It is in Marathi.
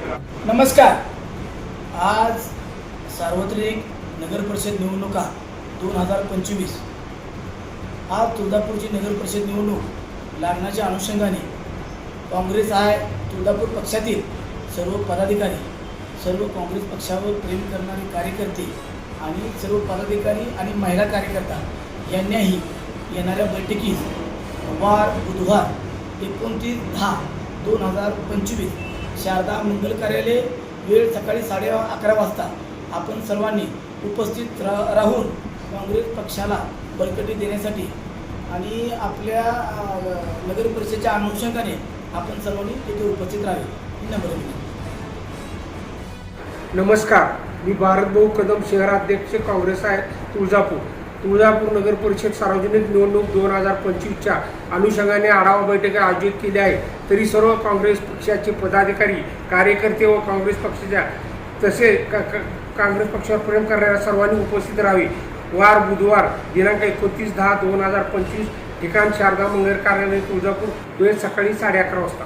नमस्कार. आज सार्वत्रिक नगर परिषद निवडणुका दोन हजार पंचवीस. आज तुळजापूरची नगर परिषद निवडणूक लागण्याच्या अनुषंगाने काँग्रेस आय तुळजापूर पक्षातील सर्व पदाधिकारी सर्व काँग्रेस पक्षावर प्रेम करणारे कार्यकर्ते आणि सर्व पदाधिकारी आणि महिला कार्यकर्ता यांनाही येणाऱ्या बैठकीस वार बुधवार एकोणतीस दहा दोन हजार पंचवीस शारदा मंगल कार्यालय वेळ सकाळी साडे अकरा वाजता. आपण सर्वांनी उपस्थित रा राहून काँग्रेस पक्षाला बळकटी देण्यासाठी आणि आपल्या नगर परिषदेच्या अनुषंगाने आपण सर्वांनी तिथे उपस्थित राहावे. ही नम्र नमस्कार. मी भारतभाऊ कदम शहराध्यक्ष काँग्रेस आहे तुळजापूर. तुळजापूर नगर परिषद सार्वजनिक निवडणूक दोन हजार पंचवीसच्या अनुषंगाने आढावा बैठक आयोजित केली आहे तरी सर्व काँग्रेस पक्षाचे पदाधिकारी कार्यकर्ते व काँग्रेस पक्षाच्या तसे का- काँग्रेस पक्षावर प्रेम करणाऱ्या सर्वांनी उपस्थित राहावे. वार बुधवार दिनांक एकोणतीस दहा दोन हजार पंचवीस ठिकाण शारदा मंगल कार्यालय तुळजापूर वेळ सकाळी साडे अकरा वाजता.